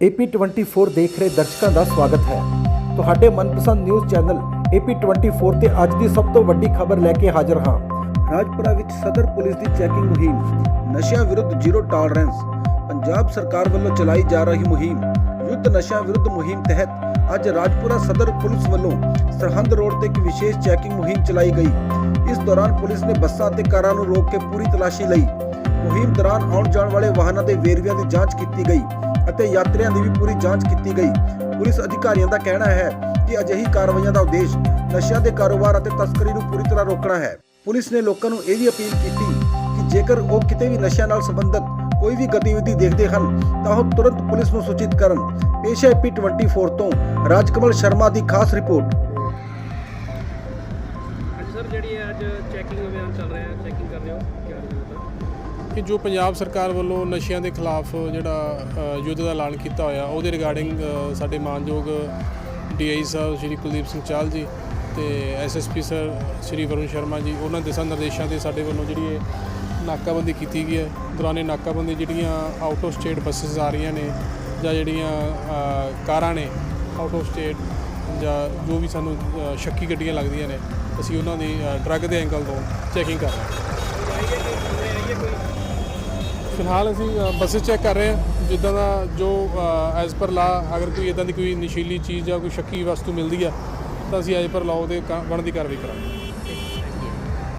AP24 ਦੇਖ ਰਹੇ ਦਰਸ਼ਕਾਂ ਦਾ ਸਵਾਗਤ ਹੈ। ਤੁਹਾਡੇ ਮਨਪਸੰਦ ਨਿਊਜ਼ ਚੈਨਲ AP24 ਤੇ ਅੱਜ ਦੀ ਸਭ ਤੋਂ ਵੱਡੀ ਖਬਰ ਲੈ ਕੇ ਹਾਜ਼ਰ ਹਾਂ। ਰਾਜਪੁਰਾ ਵਿੱਚ ਸਦਰ ਪੁਲਿਸ ਦੀ ਚੈਕਿੰਗ ਮੁਹਿੰਮ, ਨਸ਼ਿਆਂ ਵਿਰੁੱਧ ਜ਼ੀਰੋ ਟਾਲਰੈਂਸ, ਪੰਜਾਬ ਸਰਕਾਰ ਵੱਲੋਂ ਚਲਾਈ ਜਾ ਰਹੀ ਮੁਹਿੰਮ, ਯੁੱਧ ਨਸ਼ਿਆਂ ਵਿਰੁੱਧ ਮੁਹਿੰਮ ਤਹਿਤ ਅੱਜ ਰਾਜਪੁਰਾ ਸਦਰ ਪੁਲਿਸ ਵੱਲੋਂ ਸਰਹੰਦ ਰੋਡ ਤੇ ਇੱਕ ਵਿਸ਼ੇਸ਼ ਚੈਕਿੰਗ ਮੁਹਿੰਮ ਚਲਾਈ ਗਈ। ਇਸ ਦੌਰਾਨ ਪੁਲਿਸ ਨੇ ਬੱਸਾਂ ਅਤੇ ਕਾਰਾਂ ਨੂੰ ਰੋਕ ਕੇ ਪੂਰੀ ਤਲਾਸ਼ੀ ਲਈ। ਮੁਹਿੰਮ ਦੌਰਾਨ ਆਉਣ ਜਾਣ ਵਾਲੇ ਵਾਹਨਾਂ ਦੇ ਵੇਰਵਿਆਂ ਦੀ ਜਾਂਚ ਕੀਤੀ ਗਈ ਅਤੇ ਯਾਤਰੀਆਂ ਦੀ ਵੀ ਪੂਰੀ ਜਾਂਚ ਕੀਤੀ ਗਈ। ਪੁਲਿਸ ਅਧਿਕਾਰੀਆਂ ਦਾ ਕਹਿਣਾ ਹੈ ਕਿ ਅਜਿਹੀ ਕਾਰਵਾਈਆਂ ਦਾ ਉਦੇਸ਼ ਨਸ਼ਿਆਂ ਦੇ ਕਾਰੋਬਾਰ ਅਤੇ ਤਸਕਰੀ ਨੂੰ ਪੂਰੀ ਤਰ੍ਹਾਂ ਰੋਕਣਾ ਹੈ। ਪੁਲਿਸ ਨੇ ਲੋਕਾਂ ਨੂੰ ਇਹ ਵੀ ਅਪੀਲ ਕੀਤੀ ਕਿ ਜੇਕਰ ਉਹ ਕਿਤੇ ਵੀ ਨਸ਼ਿਆਂ ਨਾਲ ਸੰਬੰਧਿਤ ਕੋਈ ਵੀ ਗਤੀਵਿਧੀ ਦੇਖਦੇ ਹਨ, ਤਾਂ ਉਹ ਤੁਰੰਤ ਪੁਲਿਸ ਨੂੰ ਸੂਚਿਤ ਕਰਨ। ਪੇਸ਼ ਹੈ ਪੀ24 ਤੋਂ ਰਾਜਕਮਲ ਸ਼ਰਮਾ ਦੀ ਖਾਸ ਰਿਪੋਰਟ। ਸਰ, ਜਿਹੜੀ ਅੱਜ ਚੈਕਿੰਗ ਅਭਿਆਨ ਚੱਲ ਰਿਹਾ ਹੈ ਚੈਕਿੰਗ ਕਰ ਰਹੇ ਹੋ? ਕਿ ਜੋ ਪੰਜਾਬ ਸਰਕਾਰ ਵੱਲੋਂ ਨਸ਼ਿਆਂ ਦੇ ਖਿਲਾਫ ਜਿਹੜਾ ਯੁੱਧ ਦਾ ਐਲਾਨ ਕੀਤਾ ਹੋਇਆ, ਉਹਦੇ ਰਿਗਾਰਡਿੰਗ ਸਾਡੇ ਮਾਨਯੋਗ ਡੀਆਈ ਸਾਹਿਬ ਸ਼੍ਰੀ ਕੁਲਦੀਪ ਸਿੰਘ ਚਾਲ ਜੀ ਤੇ ਐਸਐਸਪੀ ਸਰ ਸ਼੍ਰੀ ਵਰੁਣ ਸ਼ਰਮਾ ਜੀ, ਉਹਨਾਂ ਦਿਸ਼ਾ ਨਿਰਦੇਸ਼ਾਂ ਦੇ ਸਾਡੇ ਵੱਲੋਂ ਜਿਹੜੀ ਇਹ ਨਾਕਾਬੰਦੀ ਕੀਤੀ ਗਈ ਹੈ। ਦੌਰਾਨੇ ਨਾਕਾਬੰਦੀ ਜਿਹੜੀਆਂ ਆਊਟ ਆਫ ਸਟੇਟ ਬੱਸਸ ਆ ਰਹੀਆਂ ਨੇ ਜਾਂ ਜਿਹੜੀਆਂ ਕਾਰਾਂ ਨੇ ਆਊਟ ਆਫ ਸਟੇਟ ਜਾਂ ਜੋ ਵੀ ਸਾਨੂੰ ਸ਼ੱਕੀ ਗੱਡੀਆਂ ਲੱਗਦੀਆਂ ਨੇ, ਅਸੀਂ ਉਹਨਾਂ ਦੀ ਡਰੱਗ ਦੇ ਐਂਗਲ ਤੋਂ ਚੈਕਿੰਗ ਕਰ ਰਹੇ ਹਾਂ। ਫਿਲਹਾਲ ਅਸੀਂ ਬੱਸਸ ਚੈੱਕ ਕਰ ਰਹੇ ਹਾਂ, ਜਿੱਦਾਂ ਦਾ ਜੋ ਐਜ਼ ਪਰ ਲਾ ਅਗਰ ਕੋਈ ਇਦਾਂ ਦੀ ਕੋਈ ਨਸ਼ੀਲੀ ਚੀਜ਼ ਜਾਂ ਕੋਈ ਸ਼ੱਕੀ ਵਸਤੂ ਮਿਲਦੀ ਆ, ਤਾਂ ਅਸੀਂ ਐਜ਼ ਪਰ ਲਾਓ ਦੇ ਬਣਦੀ ਕਾਰਵਾਈ ਕਰਾਂਗੇ।